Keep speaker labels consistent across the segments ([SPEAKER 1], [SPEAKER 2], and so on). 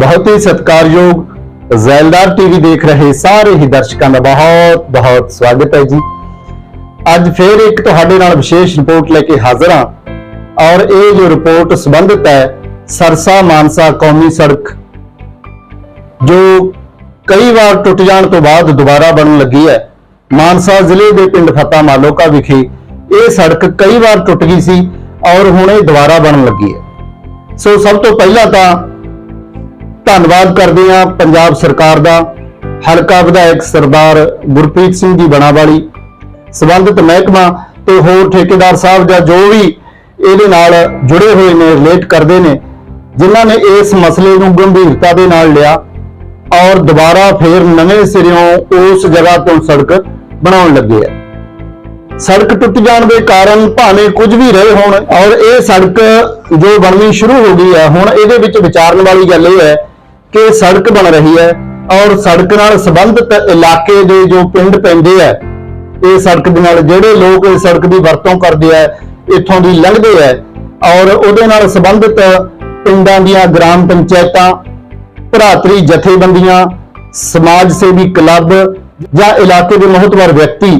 [SPEAKER 1] ਬਹੁਤ ਹੀ ਸਤਿਕਾਰਯੋਗ ਜ਼ੈਲਦਾਰ ਟੀਵੀ ਦੇਖ ਰਹੇ ਸਾਰੇ ਹੀ ਦਰਸ਼ਕਾਂ ਦਾ ਬਹੁਤ ਬਹੁਤ ਸਵਾਗਤ ਹੈ ਜੀ। ਅੱਜ ਫੇਰ ਇੱਕ ਤੁਹਾਡੇ ਨਾਲ ਵਿਸ਼ੇਸ਼ ਰਿਪੋਰਟ ਲੈ ਕੇ ਹਾਜ਼ਰ ਹਾਂ ਔਰ ਇਹ ਜੋ ਰਿਪੋਰਟ ਸੰਬੰਧਿਤ ਹੈ ਸਰਸਾ ਮਾਨਸਾ ਕੌਮੀ ਸੜਕ, ਜੋ ਕਈ ਵਾਰ ਟੁੱਟ ਜਾਣ ਤੋਂ ਬਾਅਦ ਦੁਬਾਰਾ ਬਣਨ ਲੱਗੀ ਹੈ। ਮਾਨਸਾ ਜ਼ਿਲ੍ਹੇ ਦੇ ਪਿੰਡ ਫਤਾ ਮਾਲੋਕਾ ਵਿਖੇ ਇਹ ਸੜਕ ਕਈ ਵਾਰ ਟੁੱਟ ਗਈ ਸੀ ਔਰ ਹੁਣ ਇਹ ਦੁਬਾਰਾ ਬਣਨ ਲੱਗੀ ਹੈ। ਸੋ ਸਭ ਤੋਂ ਪਹਿਲਾਂ ਤਾਂ ਧੰਨਵਾਦ ਕਰਦੇ ਹਾਂ ਪੰਜਾਬ ਸਰਕਾਰ ਦਾ, ਹਲਕਾ ਵਿਧਾਇਕ ਸਰਦਾਰ ਗੁਰਪ੍ਰੀਤ ਸਿੰਘ ਜੀ ਬਣਾਵਾਲੀ ਸਬੰਧਤ ਮਹਿਕਮਾ ਤੇ ਹੋਰ ਠੇਕੇਦਾਰ ਸਾਹਿਬ ਜਾਂ ਜੋ ਵੀ ਇਹਦੇ ਨਾਲ ਜੁੜੇ ਹੋਏ ਨੇ ਰਿਲੇਟ ਕਰਦੇ ਨੇ, ਜਿਨ੍ਹਾਂ ਨੇ ਇਸ ਮਸਲੇ ਨੂੰ ਗੰਭੀਰਤਾ ਦੇ ਨਾਲ ਲਿਆ ਔਰ ਦੁਬਾਰਾ ਫੇਰ ਨਵੇਂ ਸਿਰਿਓਂ ਉਸ ਜਗ੍ਹਾ ਤੋਂ ਸੜਕ ਬਣਾਉਣ ਲੱਗੇ ਆ। ਸੜਕ ਟੁੱਟ ਜਾਣ ਦੇ ਕਾਰਨ ਭਾਵੇਂ ਕੁਝ ਵੀ ਰਹੇ ਹੋਣ ਔਰ ਇਹ ਸੜਕ ਜੋ ਬਣਨੀ ਸ਼ੁਰੂ ਹੋ ਗਈ ਹੈ ਹੁਣ ਇਹਦੇ ਵਿੱਚ ਵਿਚਾਰਨ ਵਾਲੀ ਗੱਲ ਇਹ ਹੈ ਕਿ ਸੜਕ ਬਣ ਰਹੀ ਹੈ ਔਰ ਸੜਕ ਨਾਲ ਸੰਬੰਧਿਤ ਇਲਾਕੇ ਦੇ ਜੋ ਪਿੰਡ ਪੈਂਦੇ ਆ, ਇਹ ਸੜਕ ਦੇ ਨਾਲ ਜਿਹੜੇ ਲੋਕ ਇਸ ਸੜਕ ਦੀ ਵਰਤੋਂ ਕਰਦੇ ਆ, ਇੱਥੋਂ ਦੀ ਲੰਘਦੇ ਆ ਔਰ ਉਹਦੇ ਨਾਲ ਸੰਬੰਧਿਤ ਪਿੰਡਾਂ ਦੀਆਂ ਗ੍ਰਾਮ ਪੰਚਾਇਤਾਂ, ਭਰਾਤਰੀ ਜਥੇਬੰਦੀਆਂ, ਸਮਾਜ ਸੇਵੀ ਕਲੱਬ ਜਾਂ ਇਲਾਕੇ ਦੇ ਮਹੱਤਵਪੂਰਨ ਵਿਅਕਤੀ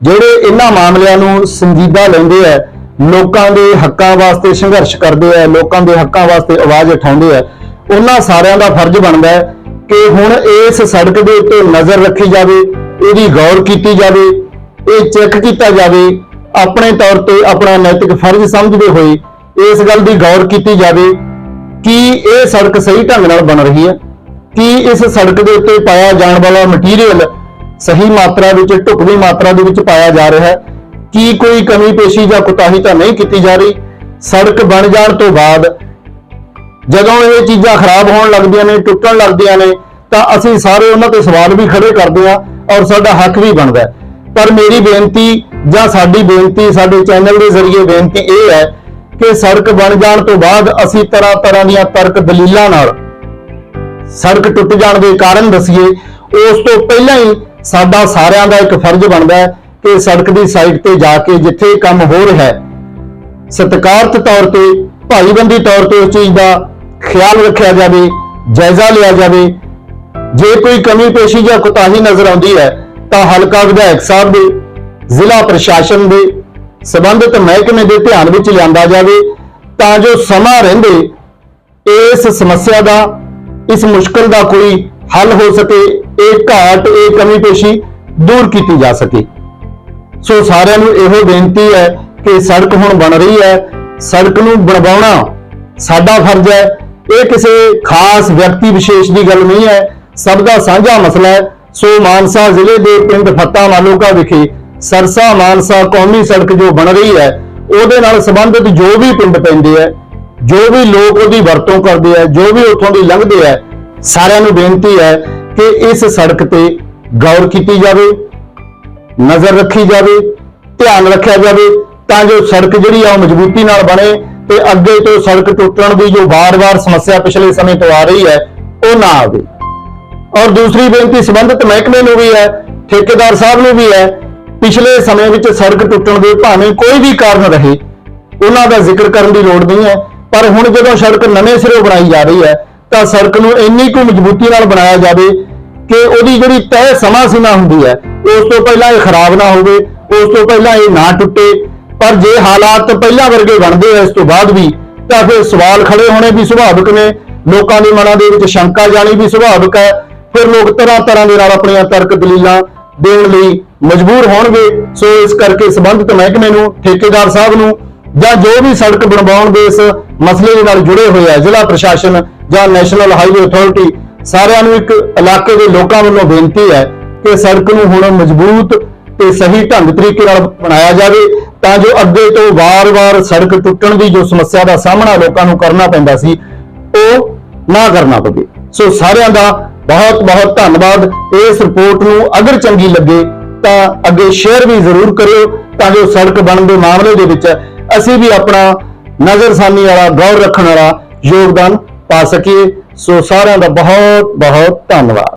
[SPEAKER 1] ਜਿਹੜੇ ਇਹਨਾਂ ਮਾਮਲਿਆਂ ਨੂੰ ਸੰਜੀਦਾ ਲੈਂਦੇ ਆ, ਲੋਕਾਂ ਦੇ ਹੱਕਾਂ ਵਾਸਤੇ ਸੰਘਰਸ਼ ਕਰਦੇ ਆ, ਲੋਕਾਂ ਦੇ ਹੱਕਾਂ ਵਾਸਤੇ ਆਵਾਜ਼ ਉਠਾਉਂਦੇ ਆ ਉਹਨਾਂ ਸਾਰਿਆਂ ਦਾ ਫਰਜ਼ ਬਣਦਾ ਹੈ ਕਿ ਹੁਣ ਇਸ ਸੜਕ ਦੇ ਉੱਤੇ ਨਜ਼ਰ ਰੱਖੀ ਜਾਵੇ, ਇਹਦੀ ਗੌਰ ਕੀਤੀ ਜਾਵੇ, ਇਹ ਚੈੱਕ ਕੀਤਾ ਜਾਵੇ, ਆਪਣੇ ਤੌਰ ਤੇ ਆਪਣਾ ਨੈਤਿਕ ਫਰਜ਼ ਸਮਝਦੇ ਹੋਏ ਇਸ ਗੱਲ ਦੀ ਗੌਰ ਕੀਤੀ ਜਾਵੇ ਕਿ ਇਹ ਸੜਕ ਸਹੀ ਢੰਗ ਨਾਲ ਬਣ ਰਹੀ ਹੈ, ਕਿ ਇਸ ਸੜਕ ਦੇ ਉੱਤੇ ਪਾਇਆ ਜਾਣ ਵਾਲਾ ਮਟੀਰੀਅਲ ਸਹੀ ਮਾਤਰਾ ਵਿੱਚ, ਢੁਕਵੀਂ ਮਾਤਰਾ ਦੇ ਵਿੱਚ ਪਾਇਆ ਜਾ ਰਿਹਾ ਹੈ, ਕੀ ਕੋਈ ਕਮੀ ਪੇਸ਼ੀ ਜਾਂ ਕੁਤਾਹੀ ਤਾਂ ਨਹੀਂ ਕੀਤੀ ਜਾ ਰਹੀ। ਸੜਕ ਬਣ ਜਾਣ ਤੋਂ ਬਾਅਦ ਜਦੋਂ ਇਹ ਚੀਜ਼ਾਂ ਖਰਾਬ ਹੋਣ ਲੱਗਦੀਆਂ ਨੇ, ਟੁੱਟਣ ਲੱਗਦੀਆਂ ਨੇ, ਤਾਂ ਅਸੀਂ ਸਾਰੇ ਉਹਨਾਂ ਤੇ ਸਵਾਲ ਵੀ ਖੜੇ ਕਰਦੇ ਹਾਂ ਔਰ ਸਾਡਾ ਹੱਕ ਵੀ ਬਣਦਾ ਪਰ ਮੇਰੀ ਬੇਨਤੀ ਜਾਂ ਸਾਡੀ ਬੇਨਤੀ, ਸਾਡੇ ਚੈਨਲ ਦੇ ਜ਼ਰੀਏ ਬੇਨਤੀ ਇਹ ਹੈ ਕਿ ਸੜਕ ਬਣ ਜਾਣ ਤੋਂ ਬਾਅਦ ਅਸੀਂ ਤਰ੍ਹਾਂ ਤਰ੍ਹਾਂ ਦੀਆਂ ਤਰਕ ਦਲੀਲਾਂ ਨਾਲ ਸੜਕ ਟੁੱਟ ਜਾਣ ਦੇ ਕਾਰਨ ਦੱਸੀਏ, ਉਸ ਤੋਂ ਪਹਿਲਾਂ ਹੀ ਸਾਡਾ ਸਾਰਿਆਂ ਦਾ ਇੱਕ ਫਰਜ਼ ਬਣਦਾ ਹੈ ਕਿ ਸੜਕ ਦੀ ਸਾਈਡ ਤੇ ਜਾ ਕੇ ਜਿੱਥੇ ਕੰਮ ਹੋ ਰਿਹਾ ਹੈ, ਸਤਿਕਾਰਤ ਤੌਰ ਤੇ ਭਾਈਬੰਦੀ ਤੌਰ ਤੇ ਉਸ ਚੀਜ਼ ਦਾ ਖਿਆਲ ਰੱਖਿਆ ਜਾਵੇ, ਜਾਇਜ਼ਾ ਲਿਆ ਜਾਵੇ। ਜੇ ਕੋਈ ਕਮੀ ਪੇਸ਼ੀ ਜਾਂ ਕੁਤਾਹੀ ਨਜ਼ਰ ਆਉਂਦੀ ਹੈ, ਤਾਂ ਹਲਕਾ ਵਿਧਾਇਕ ਸਾਹਿਬ ਦੇ, ਜ਼ਿਲ੍ਹਾ ਪ੍ਰਸ਼ਾਸਨ ਦੇ ਸਬੰਧਤ ਮਹਿਕਮੇ ਦੇ ਧਿਆਨ ਵਿੱਚ ਲਿਆਂਦਾ ਜਾਵੇ, ਤਾਂ ਜੋ ਸਮਾਂ ਰਹਿੰਦੇ, ਇਸ ਸਮੱਸਿਆ ਦਾ, ਇਸ ਮੁਸ਼ਕਲ ਦਾ ਕੋਈ ਹੱਲ ਹੋ ਸਕੇ, ਇਹ ਘਾਟ, ਇਹ ਕਮੀ ਪੇਸ਼ੀ ਦੂਰ ਕੀਤੀ ਜਾ ਸਕੇ। ਸੋ ਸਾਰਿਆਂ ਨੂੰ ਇਹੋ ਬੇਨਤੀ ਹੈ ਕਿ ਸੜਕ ਹੁਣ ਬਣ ਰਹੀ ਹੈ, ਸੜਕ ਨੂੰ ਬਣਵਾਉਣਾ ਸਾਡਾ ਫਰਜ਼ ਹੈ। ਇਹ ਕਿਸੇ ਖਾਸ ਵਿਅਕਤੀ ਵਿਸ਼ੇਸ਼ ਦੀ ਗੱਲ ਨਹੀਂ ਹੈ। ਸਭ ਦਾ ਸਾਂਝਾ ਮਸਲਾ ਹੈ। ਸੋ ਮਾਨਸਾ ਜ਼ਿਲ੍ਹੇ ਦੇ ਪਿੰਡ ਫੱਤਾ ਮਾਲੋਕਾ ਵਿਖੇ ਸਰਸਾ ਮਾਨਸਾ ਕੌਮੀ ਸੜਕ ਜੋ ਬਣ ਰਹੀ ਹੈ, ਉਹਦੇ ਨਾਲ ਸੰਬੰਧਿਤ ਜੋ ਵੀ ਪਿੰਡ ਪੈਂਦੇ ਹੈ, ਜੋ ਵੀ ਲੋਕ ਉਹਦੀ ਵਰਤੋਂ ਕਰਦੇ ਆ ਜੋ ਵੀ ਉੱਥੋਂ ਦੀ ਲੰਘਦੇ ਆ ਸਾਰਿਆਂ ਨੂੰ ਬੇਨਤੀ ਹੈ ਕਿ ਇਸ ਸੜਕ ਤੇ ਗੌਰ ਕੀਤੀ ਜਾਵੇ, ਨਜ਼ਰ ਰੱਖੀ ਜਾਵੇ, ਧਿਆਨ ਰੱਖਿਆ ਜਾਵੇ ਤਾਂ ਜੋ ਸੜਕ ਜਿਹੜੀ ਆ ਉਹ ਮਜ਼ਬੂਤੀ ਨਾਲ ਬਣੇ। ਤੇ ਅੱਗੇ ਤੋਂ ਸੜਕ ਟੁੱਟਣ ਦੀ ਜੋ ਵਾਰ-ਵਾਰ ਸਮੱਸਿਆ ਪਿਛਲੇ ਸਮੇਂ ਤੋਂ ਆ ਰਹੀ ਹੈ, ਉਹ ਨਾ ਆਵੇ। ਔਰ ਦੂਸਰੀ ਬੇਨਤੀ, ਸੰਬੰਧਿਤ ਮਹਿਕਮੇ ਨੂੰ ਵੀ ਹੈ, ਠੇਕੇਦਾਰ ਸਾਹਿਬ ਨੂੰ ਵੀ ਹੈ, ਪਿਛਲੇ ਸਮੇਂ ਵਿੱਚ ਸੜਕ ਟੁੱਟਣ ਦੇ ਭਾਵੇਂ ਕੋਈ ਵੀ ਕਾਰਨ ਰਹੇ, ਉਹਨਾਂ ਦਾ ਜ਼ਿਕਰ ਕਰਨ ਦੀ ਲੋੜ ਨਹੀਂ ਹੈ। ਪਰ ਹੁਣ ਜਦੋਂ ਸੜਕ ਨਵੇਂ ਸਿਰੋਂ ਬਣਾਈ ਜਾ ਰਹੀ ਹੈ, ਤਾਂ ਸੜਕ ਨੂੰ ਇੰਨੀ ਕੁ ਮਜ਼ਬੂਤੀ ਨਾਲ ਬਣਾਇਆ ਜਾਵੇ ਕਿ ਉਹਦੀ ਜਿਹੜੀ ਤੈਅ ਸਮਾਂ ਸੀਮਾ ਹੁੰਦੀ ਹੈ, ਉਸ ਤੋਂ ਪਹਿਲਾਂ ਇਹ ਖਰਾਬ ਨਾ ਹੋਵੇ, ਉਸ ਤੋਂ ਪਹਿਲਾਂ ਇਹ ਨਾ ਟੁੱਟੇ। ਪਰ ਜੇ ਹਾਲਾਤ ਪਹਿਲਾਂ ਵਰਗੇ ਬਣਦੇ ਆ, ਇਸ ਤੋਂ ਬਾਅਦ ਵੀ, ਤਾਂ ਫਿਰ ਸਵਾਲ ਖੜੇ ਹੋਣੇ ਵੀ ਸੁਭਾਵਿਕ ਨੇ। ਲੋਕਾਂ ਦੇ ਮਨਾਂ ਦੇ ਵਿੱਚ ਸ਼ੰਕਾ ਜਾਣੀ ਵੀ ਸੁਭਾਵਿਕ ਹੈ। ਫਿਰ ਲੋਕ ਤਰ੍ਹਾਂ ਤਰ੍ਹਾਂ ਦੇ ਨਾਲ ਆਪਣੀਆਂ ਤਰਕ ਦਲੀਲਾਂ ਦੇਣ ਲਈ ਮਜਬੂਰ ਹੋਣਗੇ। ਸੋ ਇਸ ਕਰਕੇ ਸੰਬੰਧਿਤ ਮਹਿਕਮੇ ਨੂੰ, ਠੇਕੇਦਾਰ ਸਾਹਿਬ ਨੂੰ, ਜਾਂ ਜੋ ਵੀ ਸੜਕ ਬਣਵਾਉਣ ਦੇ ਇਸ ਮਸਲੇ ਦੇ ਨਾਲ ਜੁੜੇ ਹੋਏ ਆ, ਜ਼ਿਲ੍ਹਾ ਪ੍ਰਸ਼ਾਸਨ ਜਾਂ ਨੈਸ਼ਨਲ ਹਾਈਵੇ ਅਥਾਰਟੀ, ਸਾਰਿਆਂ ਨੂੰ ਇੱਕ ਇਲਾਕੇ ਦੇ ਲੋਕਾਂ ਵੱਲੋਂ ਬੇਨਤੀ ਹੈ ਕਿ ਸੜਕ ਨੂੰ ਹੁਣ ਮਜ਼ਬੂਤ ਤੇ ਸਹੀ ਢੰਗ ਤਰੀਕੇ ਨਾਲ ਬਣਾਇਆ ਜਾਵੇ। ਤਾਂ ਜੋ ਅੱਗੇ ਤੋਂ ਵਾਰ-ਵਾਰ ਸੜਕ ਟੁੱਟਣ ਦੀ ਜੋ ਸਮੱਸਿਆ ਦਾ ਸਾਹਮਣਾ ਲੋਕਾਂ ਨੂੰ ਕਰਨਾ ਪੈਂਦਾ ਸੀ, ਉਹ ਨਾ ਕਰਨਾ ਪਵੇ। ਸੋ ਸਾਰਿਆਂ ਦਾ ਬਹੁਤ ਬਹੁਤ ਧੰਨਵਾਦ। ਇਸ ਰਿਪੋਰਟ ਨੂੰ ਅਗਰ ਚੰਗੀ ਲੱਗੇ ਤਾਂ ਅੱਗੇ ਸ਼ੇਅਰ ਵੀ ਜ਼ਰੂਰ ਕਰਿਓ ਤਾਂ ਜੋ ਸੜਕ ਬਣਨ ਦੇ ਮਾਮਲੇ ਦੇ ਵਿੱਚ ਅਸੀਂ ਵੀ ਆਪਣਾ ਨਜ਼ਰਸਾਨੀ ਵਾਲਾ, ਗੌਰ ਰੱਖਣ ਵਾਲਾ ਯੋਗਦਾਨ ਪਾ ਸਕੀਏ। ਸੋ ਸਾਰਿਆਂ ਦਾ ਬਹੁਤ ਬਹੁਤ ਧੰਨਵਾਦ।